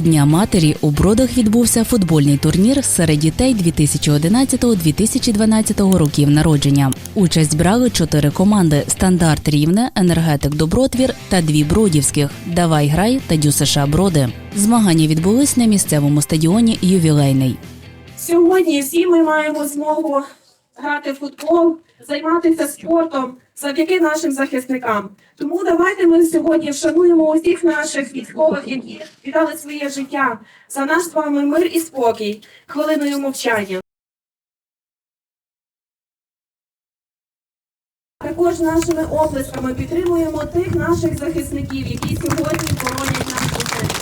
Дня матері у Бродах відбувся футбольний турнір серед дітей 2011-2012 років народження. Участь брали чотири команди: стандарт Рівне, енергетик Добротвір та дві бродівських Давай грай та ДЮСШ Броди. Змагання відбулись на місцевому стадіоні Ювілейний. Сьогодні всі ми маємо змогу грати в футбол, займатися спортом завдяки нашим захисникам. Тому давайте ми сьогодні вшануємо усіх наших військових, які віддали своє життя за наш з вами мир і спокій хвилиною мовчання. Також нашими оплесками підтримуємо тих наших захисників, які сьогодні боронять нашу землю.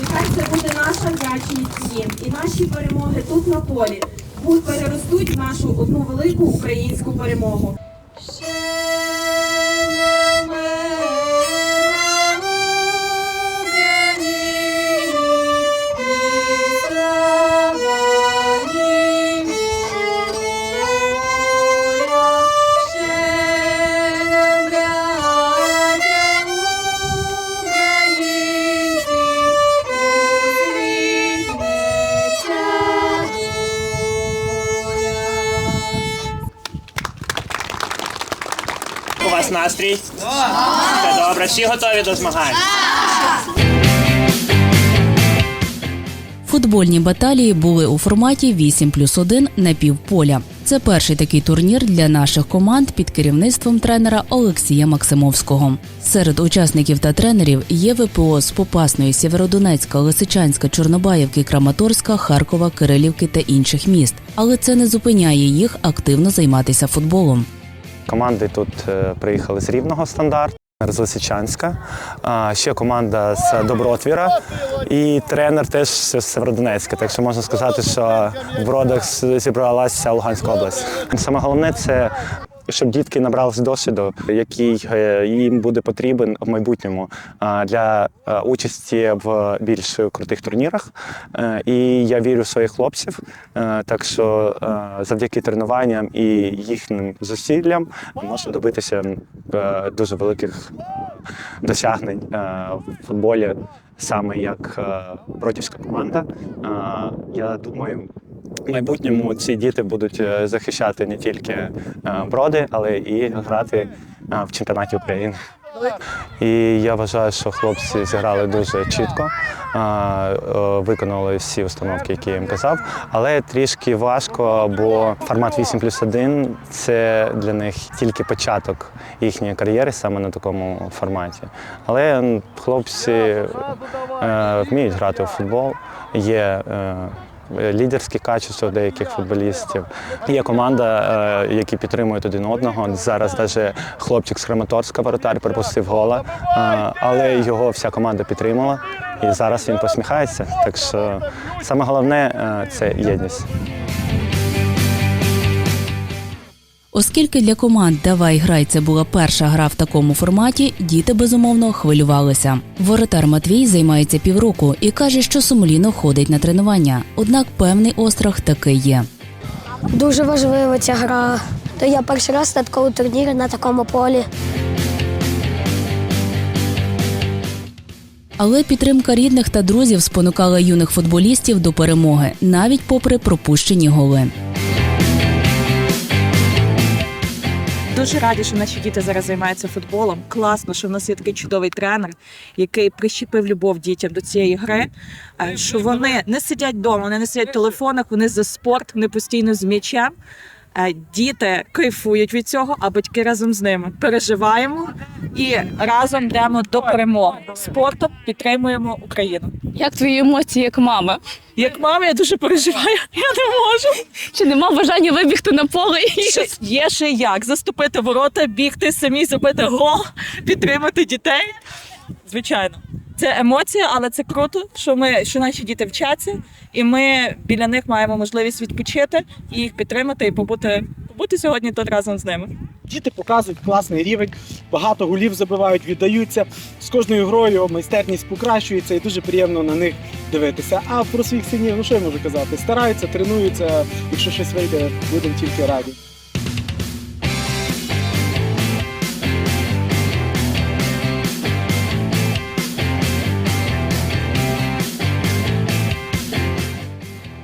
Нехай це буде наша вдячність і наші перемоги тут на полі переростуть в нашу одну велику українську перемогу. Вас настрій? Все добре, всі готові до змагань. Футбольні баталії були у форматі 8 плюс 1 на півполя. Це перший такий турнір для наших команд під керівництвом тренера Олексія Максимовського. Серед учасників та тренерів є ВПО з Попасної, Сєвєродонецька, Лисичанська, Чорнобаївки, Краматорська, Харкова, Кирилівки та інших міст. Але це не зупиняє їх активно займатися футболом. Команди тут е, приїхали з Рівного стандарт, з Лисичанська, ще команда з Добротвіра і тренер теж з Северодонецька. Так що можна сказати, що в бродах зібралася Луганська область. Саме головне це. Щоб дітки набралися досвіду, який е, їм буде потрібен в майбутньому для е, участі в більш крутих турнірах. Е, І я вірю в своїх хлопців. Е, Так що е, завдяки тренуванням і їхнім зусиллям можна добитися е, дуже великих досягнень е, в футболі, саме як е, бродівська команда. Е, Я думаю, в майбутньому ці діти будуть е, захищати не тільки е, броди, але і грати е, в чемпіонаті України. І я вважаю, що хлопці зіграли дуже чітко, виконали всі установки, які я їм казав. Але трішки важко, бо формат 8 плюс 1 – це для них тільки початок їхньої кар'єри саме на такому форматі. Але хлопці вміють грати у футбол. Є лідерські качества деяких футболістів. Є команда, е, які підтримують один одного. Зараз навіть хлопчик з Краматорська воротар пропустив гола, е, але його вся команда підтримала. І зараз він посміхається. Так що саме головне е, це єдність. Оскільки для команд Давай грай це була перша гра в такому форматі, діти безумовно хвилювалися. Воротар Матвій займається півроку і каже, що сумлінно ходить на тренування. Однак певний острах таки є. Дуже важлива ця гра. То я перший раз на такому турнірі на такому полі. Але підтримка рідних та друзів спонукала юних футболістів до перемоги, навіть попри пропущені голи. Дуже раді, що наші діти зараз займаються футболом. Класно, що в нас є такий чудовий тренер, який прищепив любов дітям до цієї гри. е, Що вони не сидять вдома, вони не сидять в телефонах, вони за спорт, вони постійно з м'ячем. Е, Діти кайфують від цього, а батьки разом з ними переживаємо і разом йдемо до перемоги. Спортом підтримуємо Україну. Як твої емоції як мама? Як мама, я дуже переживаю. Я не можу. Чи нема бажання вибігти на поле? і- Є ще як заступити ворота, бігти самі, зробити гол, підтримати дітей. Звичайно, це емоція, але це круто, що ми що наші діти вчаться, і ми біля них маємо можливість відпочити і їх підтримати і побути, побути сьогодні тут разом з ними. Діти показують класний рівень, багато голів забивають, віддаються. З кожною грою майстерність покращується і дуже приємно на них дивитися. А про своїх синів, ну що я можу казати? Стараються, тренуються. Якщо щось вийде, будемо тільки раді.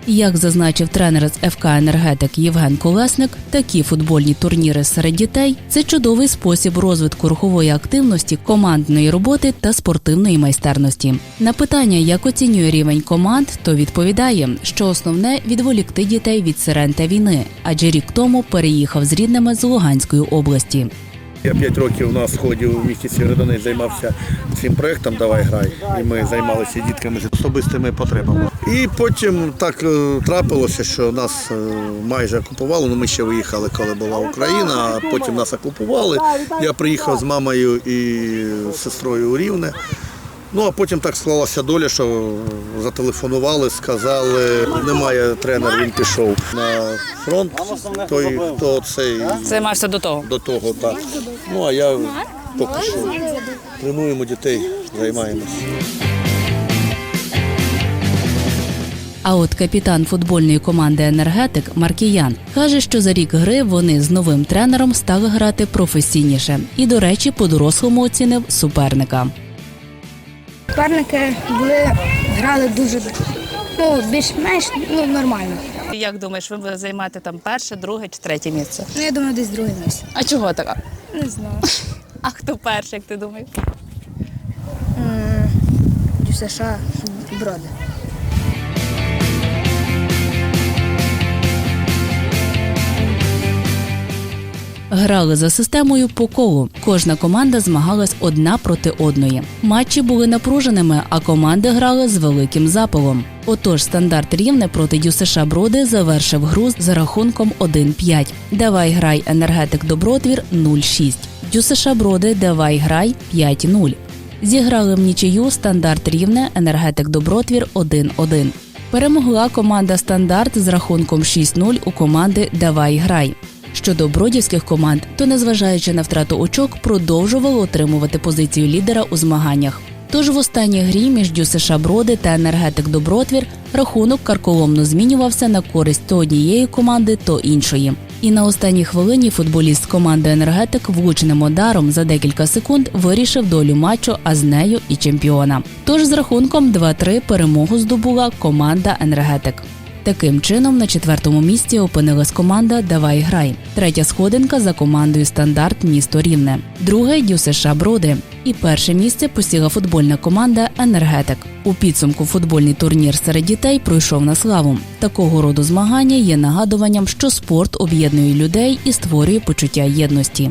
Як зазначив тренер з ФК Енергетик Євген Колесник, такі футбольні турніри серед дітей це чудовий спосіб розвитку рухової активності, командної роботи та спортивної майстерності. На питання, як оцінює рівень команд, то відповідає, що основне відволікти дітей від сирен та війни, адже рік тому переїхав з рідними з Луганської області. Я 5 років на сході у місті Сєвєродонець займався цим проєктом Давай грай. І ми займалися дітками з особистими потребами. І потім так е, трапилося, що нас е, майже окупували. Ну ми ще виїхали, коли була Україна, а потім нас окупували. Я приїхав з мамою і сестрою у Рівне. Ну а потім так склалася доля, що зателефонували, сказали, немає тренера, він пішов на фронт. Той, хто цей Займався до того. до того, так. Ну а я поки що тренуємо дітей, займаємося. А от капітан футбольної команди Енергетик Маркіян каже, що за рік гри вони з новим тренером стали грати професійніше і, до речі, по-дорослому оцінив суперника. Суперники були, грали дуже ну, більш-менш ну, нормально. Як думаєш, ви будете займати там перше, друге чи третє місце? Ну, я думаю, десь друге місце. А чого така? Не знаю. А хто перший, як ти думаєш? США броди. Грали за системою по колу. Кожна команда змагалась одна проти одної. Матчі були напруженими, а команди грали з великим запалом. Отож, стандарт рівне проти ДЮСШ Броди завершив гру за рахунком 1-5. Давай грай енергетик Добротвір 0-6. ДЮСШ Броди Давай грай 5-0. Зіграли в нічию стандарт рівне енергетик Добротвір 1-1. Перемогла команда Стандарт з рахунком 6-0 у команди Давай грай. Щодо бродівських команд, то незважаючи на втрату очок, продовжували отримувати позицію лідера у змаганнях. Тож в останній грі між ДЮСШ Броди та енергетик Добротвір рахунок карколомно змінювався на користь то однієї команди, то іншої. І на останній хвилині футболіст команди енергетик влучним ударом за декілька секунд вирішив долю матчу, а з нею і чемпіона. Тож з рахунком 2-3 перемогу здобула команда енергетик. Таким чином, на четвертому місці опинилась команда Давай грай. Третя сходинка за командою Стандарт місто Рівне. Друге ДЮСШ Броди. І перше місце посіла футбольна команда Енергетик. У підсумку футбольний турнір серед дітей пройшов на славу. Такого роду змагання є нагадуванням, що спорт об'єднує людей і створює почуття єдності.